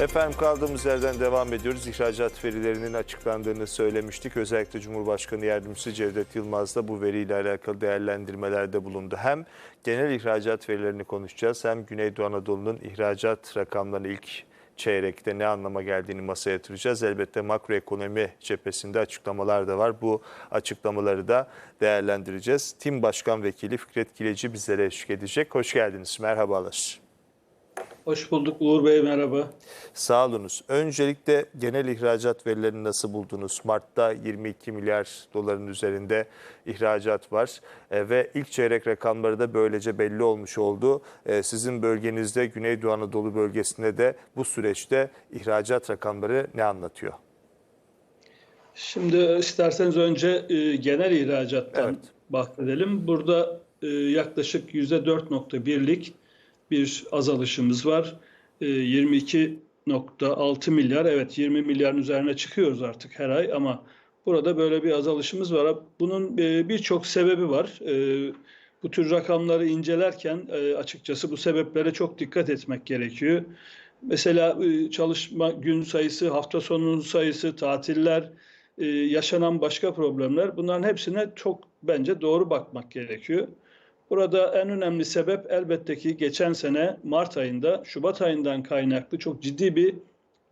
Efendim kaldığımız yerden devam ediyoruz. İhracat verilerinin açıklandığını söylemiştik. Özellikle Cumhurbaşkanı Yardımcısı Cevdet Yılmaz da bu veriyle alakalı değerlendirmelerde bulundu. Hem genel ihracat verilerini konuşacağız hem Güneydoğu Anadolu'nun ihracat rakamlarını ilk çeyrekte ne anlama geldiğini masaya yatıracağız. Elbette makroekonomi cephesinde açıklamalar da var. Bu açıklamaları da değerlendireceğiz. Tim Başkan Vekili Fikret Kileci bizlere eşlik edecek. Hoş geldiniz. Merhabalar. Hoş bulduk Uğur Bey merhaba. Sağ olunuz. Öncelikle genel ihracat verilerini nasıl buldunuz? Mart'ta 22 milyar doların üzerinde ihracat var E, ve ilk çeyrek rakamları da böylece belli olmuş oldu. E, sizin bölgenizde Güneydoğu Anadolu bölgesinde de bu süreçte ihracat rakamları ne anlatıyor? Şimdi isterseniz önce e, genel ihracattan Evet. bahsedelim. Burada e, yaklaşık %4.1'lik bir azalışımız var. E, 22.6 milyar evet 20 milyarın üzerine çıkıyoruz artık her ay ama burada böyle bir azalışımız var. Bunun e, birçok sebebi var. E, bu tür rakamları incelerken e, açıkçası bu sebeplere çok dikkat etmek gerekiyor. Mesela çalışma gün sayısı, hafta sonu sayısı, tatiller, yaşanan başka problemler bunların hepsine çok bence doğru bakmak gerekiyor. Burada en önemli sebep elbette ki geçen sene Mart ayında, Şubat ayından kaynaklı çok ciddi bir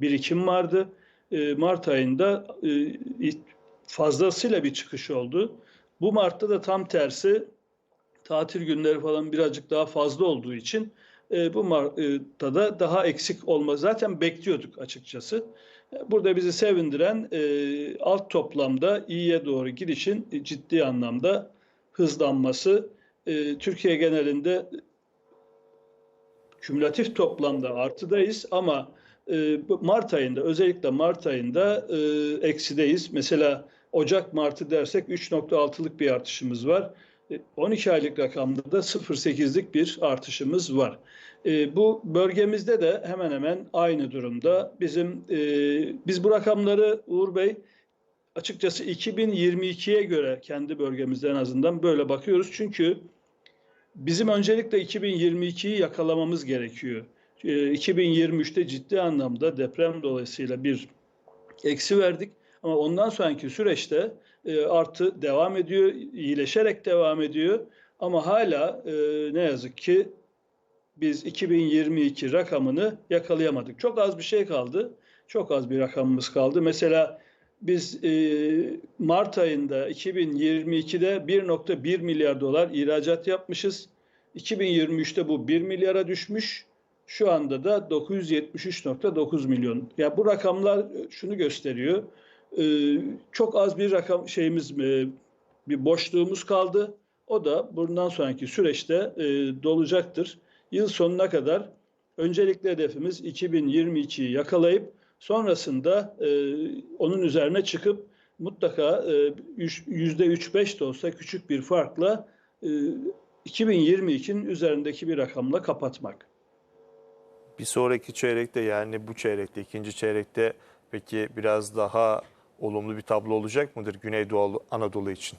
birikim vardı. E, Mart ayında e, fazlasıyla bir çıkış oldu. Bu Mart'ta da tam tersi tatil günleri falan birazcık daha fazla olduğu için e, bu Mart'ta da daha eksik olma zaten bekliyorduk açıkçası. E, Burada bizi sevindiren alt toplamda iyiye doğru gidişin ciddi anlamda hızlanması. E, Türkiye genelinde kümülatif toplamda artıdayız ama e, Mart ayında özellikle Mart ayında e, eksideyiz. Mesela Ocak Mart'ı dersek 3.6'lık bir artışımız var. E, 12 aylık rakamda da 0.8'lik bir artışımız var. E, bu bölgemizde de hemen hemen aynı durumda. Bizim e, biz bu rakamları Uğur Bey açıkçası 2022'ye göre kendi bölgemizde en azından böyle bakıyoruz. Çünkü bizim öncelikle 2022'yi yakalamamız gerekiyor. E, 2023'te ciddi anlamda deprem dolayısıyla bir eksi verdik. Ama ondan sonraki süreçte e, artı devam ediyor, iyileşerek devam ediyor. Ama hala e, ne yazık ki biz 2022 rakamını yakalayamadık. Çok az bir şey kaldı. Çok az bir rakamımız kaldı. Mesela biz e, Mart ayında 2022'de 1.1 milyar dolar ihracat yapmışız. 2023'te bu 1 milyara düşmüş. Şu anda da 973.9 milyon. Ya bu rakamlar şunu gösteriyor. E, çok az bir rakam şeyimiz e, bir boşluğumuz kaldı. O da bundan sonraki süreçte e, dolacaktır. Yıl sonuna kadar öncelikli hedefimiz 2022'yi yakalayıp sonrasında e, onun üzerine çıkıp mutlaka e, yüzde 3-5 de olsa küçük bir farkla e, 2022'nin üzerindeki bir rakamla kapatmak. Bir sonraki çeyrekte yani bu çeyrekte, ikinci çeyrekte peki biraz daha olumlu bir tablo olacak mıdır Güneydoğu Anadolu için?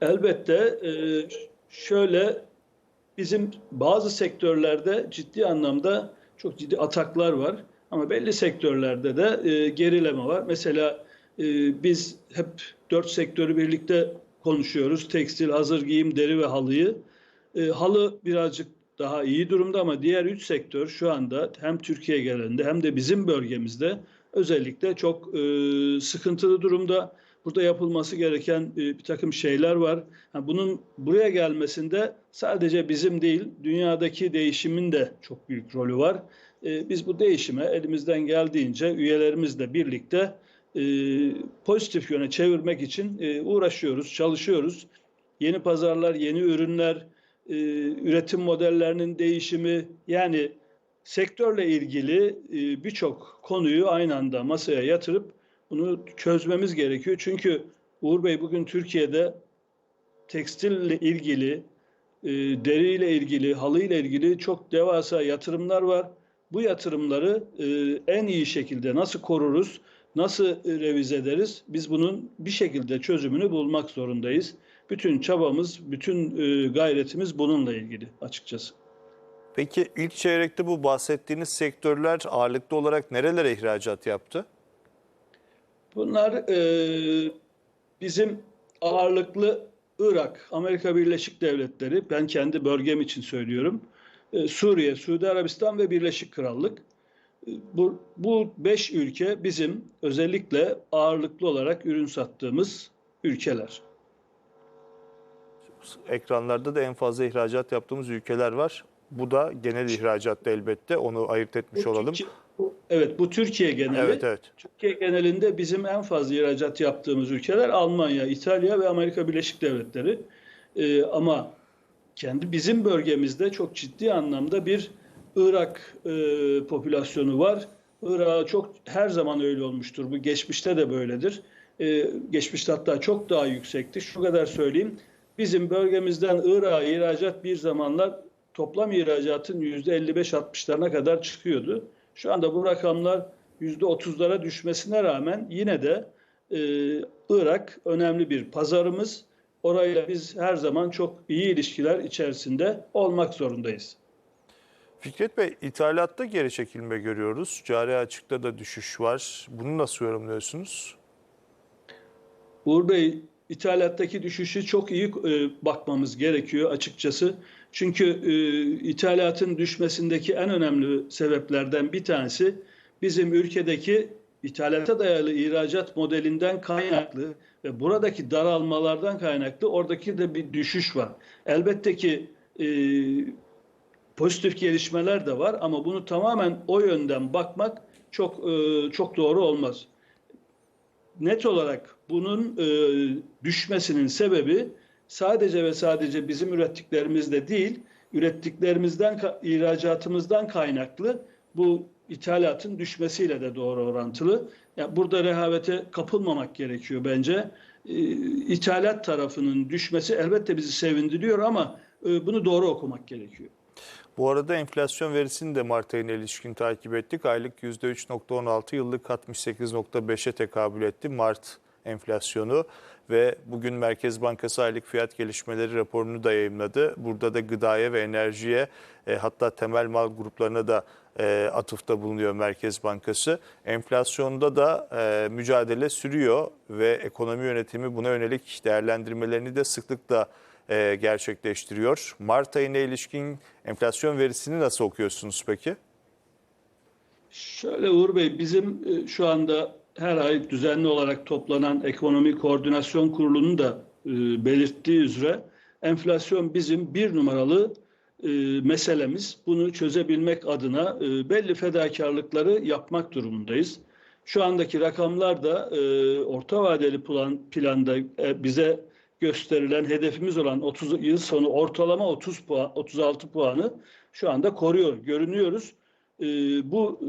Elbette e, şöyle bizim bazı sektörlerde ciddi anlamda çok ciddi ataklar var. Ama belli sektörlerde de e, gerileme var. Mesela e, biz hep dört sektörü birlikte konuşuyoruz. Tekstil, hazır giyim, deri ve halıyı. E, halı birazcık daha iyi durumda ama diğer üç sektör şu anda hem Türkiye genelinde hem de bizim bölgemizde özellikle çok e, sıkıntılı durumda. Burada yapılması gereken e, bir takım şeyler var. Ha, bunun buraya gelmesinde sadece bizim değil, dünyadaki değişimin de çok büyük rolü var. E, biz bu değişime elimizden geldiğince üyelerimizle birlikte e, pozitif yöne çevirmek için e, uğraşıyoruz, çalışıyoruz. Yeni pazarlar, yeni ürünler, e, üretim modellerinin değişimi yani sektörle ilgili birçok konuyu aynı anda masaya yatırıp bunu çözmemiz gerekiyor. Çünkü Uğur Bey bugün Türkiye'de tekstille ilgili, e, deriyle ilgili, halıyla ilgili çok devasa yatırımlar var. Bu yatırımları e, en iyi şekilde nasıl koruruz, nasıl revize ederiz? Biz bunun bir şekilde çözümünü bulmak zorundayız. Bütün çabamız, bütün e, gayretimiz bununla ilgili açıkçası. Peki ilk çeyrekte bu bahsettiğiniz sektörler ağırlıklı olarak nerelere ihracat yaptı? Bunlar e, bizim ağırlıklı Irak, Amerika Birleşik Devletleri, ben kendi bölgem için söylüyorum, Suriye, Suudi Arabistan ve Birleşik Krallık. E, Bu, bu beş ülke bizim özellikle ağırlıklı olarak ürün sattığımız ülkeler. Ekranlarda da en fazla ihracat yaptığımız ülkeler var. Bu da genel ihracatta elbette. Onu ayırt etmiş Bu olalım. Türkiye- evet, bu Türkiye geneli. Evet evet. Türkiye genelinde bizim en fazla ihracat yaptığımız ülkeler Almanya, İtalya ve Amerika Birleşik Devletleri. Ee, ama kendi bizim bölgemizde çok ciddi anlamda bir Irak e, popülasyonu var. Irak çok her zaman öyle olmuştur. Bu geçmişte de böyledir. Ee, geçmişte hatta çok daha yüksekti. Şu kadar söyleyeyim. Bizim bölgemizden Irak'a ihracat bir zamanlar toplam ihracatın %55-60'larına kadar çıkıyordu. Şu anda bu rakamlar %30'lara düşmesine rağmen yine de e, Irak önemli bir pazarımız. Orayla biz her zaman çok iyi ilişkiler içerisinde olmak zorundayız. Fikret Bey, ithalatta geri çekilme görüyoruz. Cari açıkta da düşüş var. Bunu nasıl yorumluyorsunuz? Uğur Bey, ithalattaki düşüşü çok iyi e, bakmamız gerekiyor açıkçası. Çünkü e, ithalatın düşmesindeki en önemli sebeplerden bir tanesi bizim ülkedeki ithalata dayalı ihracat modelinden kaynaklı ve buradaki daralmalardan kaynaklı oradaki de bir düşüş var. Elbette ki e, pozitif gelişmeler de var ama bunu tamamen o yönden bakmak çok e, çok doğru olmaz net olarak bunun e, düşmesinin sebebi sadece ve sadece bizim ürettiklerimizde değil, ürettiklerimizden, ihracatımızdan kaynaklı bu ithalatın düşmesiyle de doğru orantılı. Yani burada rehavete kapılmamak gerekiyor bence. E, ithalat tarafının düşmesi elbette bizi sevindiriyor ama e, bunu doğru okumak gerekiyor. Bu arada enflasyon verisini de Mart ayına ilişkin takip ettik. Aylık %3.16, yıllık 68.5'e tekabül etti Mart enflasyonu ve bugün Merkez Bankası aylık fiyat gelişmeleri raporunu da yayımladı. Burada da gıdaya ve enerjiye e, hatta temel mal gruplarına da e, atıfta bulunuyor Merkez Bankası. Enflasyonda da e, mücadele sürüyor ve ekonomi yönetimi buna yönelik değerlendirmelerini de sıklıkla e, gerçekleştiriyor. Mart ayına ilişkin enflasyon verisini nasıl okuyorsunuz peki? Şöyle Uğur Bey, bizim e, şu anda her ay düzenli olarak toplanan Ekonomi Koordinasyon Kurulu'nun da e, belirttiği üzere enflasyon bizim bir numaralı e, meselemiz. Bunu çözebilmek adına e, belli fedakarlıkları yapmak durumundayız. Şu andaki rakamlar da e, orta vadeli plan, planda e, bize gösterilen hedefimiz olan 30 yıl sonu ortalama 30 puan, 36 puanı şu anda koruyor, görünüyoruz. E, bu e,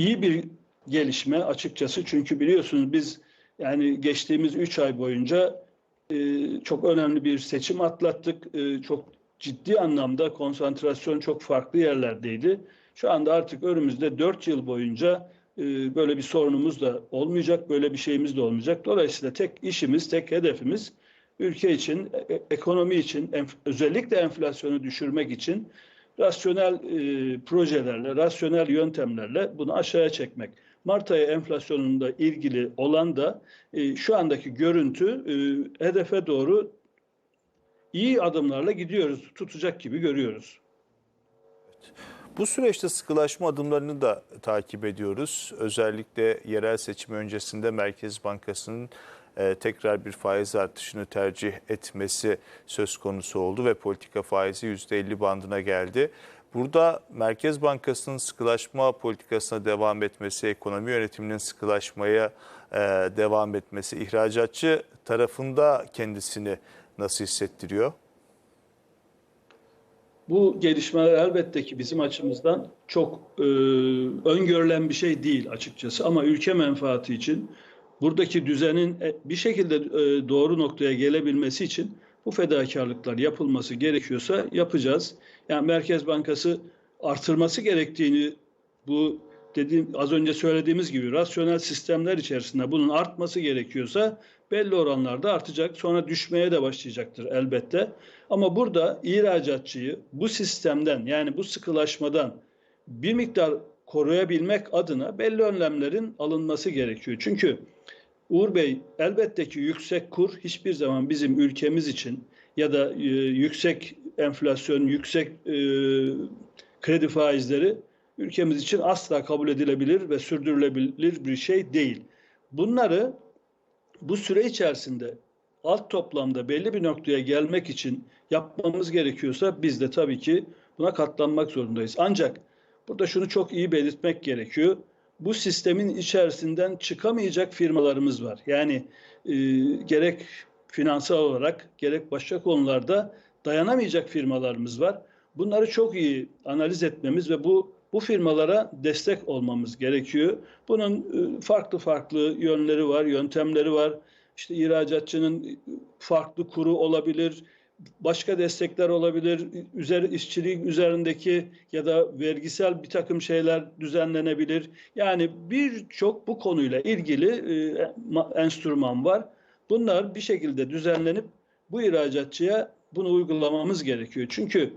iyi bir gelişme açıkçası çünkü biliyorsunuz biz yani geçtiğimiz 3 ay boyunca e, çok önemli bir seçim atlattık. E, çok ciddi anlamda konsantrasyon çok farklı yerlerdeydi. Şu anda artık önümüzde 4 yıl boyunca e, böyle bir sorunumuz da olmayacak, böyle bir şeyimiz de olmayacak. Dolayısıyla tek işimiz, tek hedefimiz ülke için, e- ekonomi için, enf- özellikle enflasyonu düşürmek için rasyonel e, projelerle, rasyonel yöntemlerle bunu aşağıya çekmek. Mart ayı enflasyonunda ilgili olan da e, şu andaki görüntü e, hedefe doğru iyi adımlarla gidiyoruz, tutacak gibi görüyoruz. Bu süreçte sıkılaşma adımlarını da takip ediyoruz. Özellikle yerel seçim öncesinde Merkez Bankası'nın e, tekrar bir faiz artışını tercih etmesi söz konusu oldu ve politika faizi %50 bandına geldi. Burada Merkez Bankası'nın sıkılaşma politikasına devam etmesi, ekonomi yönetiminin sıkılaşmaya e, devam etmesi, ihracatçı tarafında kendisini nasıl hissettiriyor? Bu gelişmeler elbette ki bizim açımızdan çok e, öngörülen bir şey değil açıkçası ama ülke menfaati için buradaki düzenin e, bir şekilde e, doğru noktaya gelebilmesi için bu fedakarlıklar yapılması gerekiyorsa yapacağız. Yani Merkez Bankası artırması gerektiğini bu dediğim az önce söylediğimiz gibi rasyonel sistemler içerisinde bunun artması gerekiyorsa belli oranlarda artacak. Sonra düşmeye de başlayacaktır elbette. Ama burada ihracatçıyı bu sistemden yani bu sıkılaşmadan bir miktar koruyabilmek adına belli önlemlerin alınması gerekiyor. Çünkü Uğur Bey elbette ki yüksek kur hiçbir zaman bizim ülkemiz için ya da e, yüksek enflasyon, yüksek e, kredi faizleri ülkemiz için asla kabul edilebilir ve sürdürülebilir bir şey değil. Bunları bu süre içerisinde alt toplamda belli bir noktaya gelmek için yapmamız gerekiyorsa biz de tabii ki buna katlanmak zorundayız. Ancak burada şunu çok iyi belirtmek gerekiyor. Bu sistemin içerisinden çıkamayacak firmalarımız var. Yani e, gerek finansal olarak gerek başka konularda dayanamayacak firmalarımız var. Bunları çok iyi analiz etmemiz ve bu bu firmalara destek olmamız gerekiyor. Bunun e, farklı farklı yönleri var, yöntemleri var. İşte ihracatçının farklı kuru olabilir, başka destekler olabilir, üzeri işçiliğin üzerindeki ya da vergisel bir takım şeyler düzenlenebilir. Yani birçok bu konuyla ilgili e, ma- enstrüman var. Bunlar bir şekilde düzenlenip bu ihracatçıya bunu uygulamamız gerekiyor. Çünkü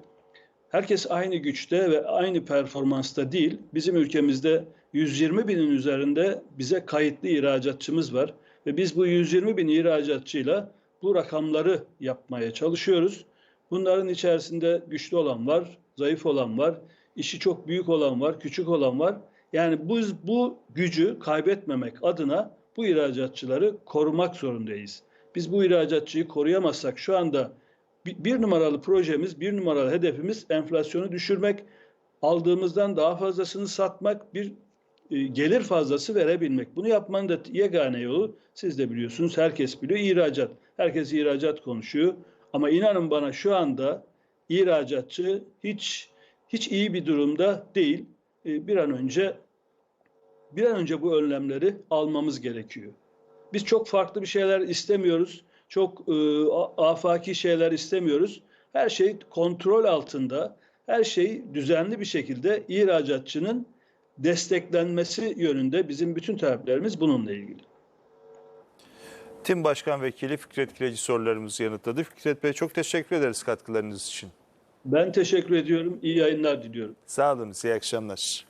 herkes aynı güçte ve aynı performansta değil. Bizim ülkemizde 120 binin üzerinde bize kayıtlı ihracatçımız var. Ve biz bu 120 bin ihracatçıyla bu rakamları yapmaya çalışıyoruz. Bunların içerisinde güçlü olan var, zayıf olan var, işi çok büyük olan var, küçük olan var. Yani bu, bu gücü kaybetmemek adına bu ihracatçıları korumak zorundayız. Biz bu ihracatçıyı koruyamazsak şu anda bir, numaralı projemiz, bir numaralı hedefimiz enflasyonu düşürmek, aldığımızdan daha fazlasını satmak, bir gelir fazlası verebilmek. Bunu yapmanın da yegane yolu siz de biliyorsunuz, herkes biliyor ihracat. Herkes ihracat konuşuyor. Ama inanın bana şu anda ihracatçı hiç hiç iyi bir durumda değil. E, Bir an önce bir an önce bu önlemleri almamız gerekiyor. Biz çok farklı bir şeyler istemiyoruz. Çok e, afaki şeyler istemiyoruz. Her şey kontrol altında. Her şey düzenli bir şekilde ihracatçının desteklenmesi yönünde bizim bütün taleplerimiz bununla ilgili. Tim Başkan Vekili Fikret Kileci sorularımızı yanıtladı. Fikret Bey çok teşekkür ederiz katkılarınız için. Ben teşekkür ediyorum. İyi yayınlar diliyorum. Sağ olun, iyi akşamlar.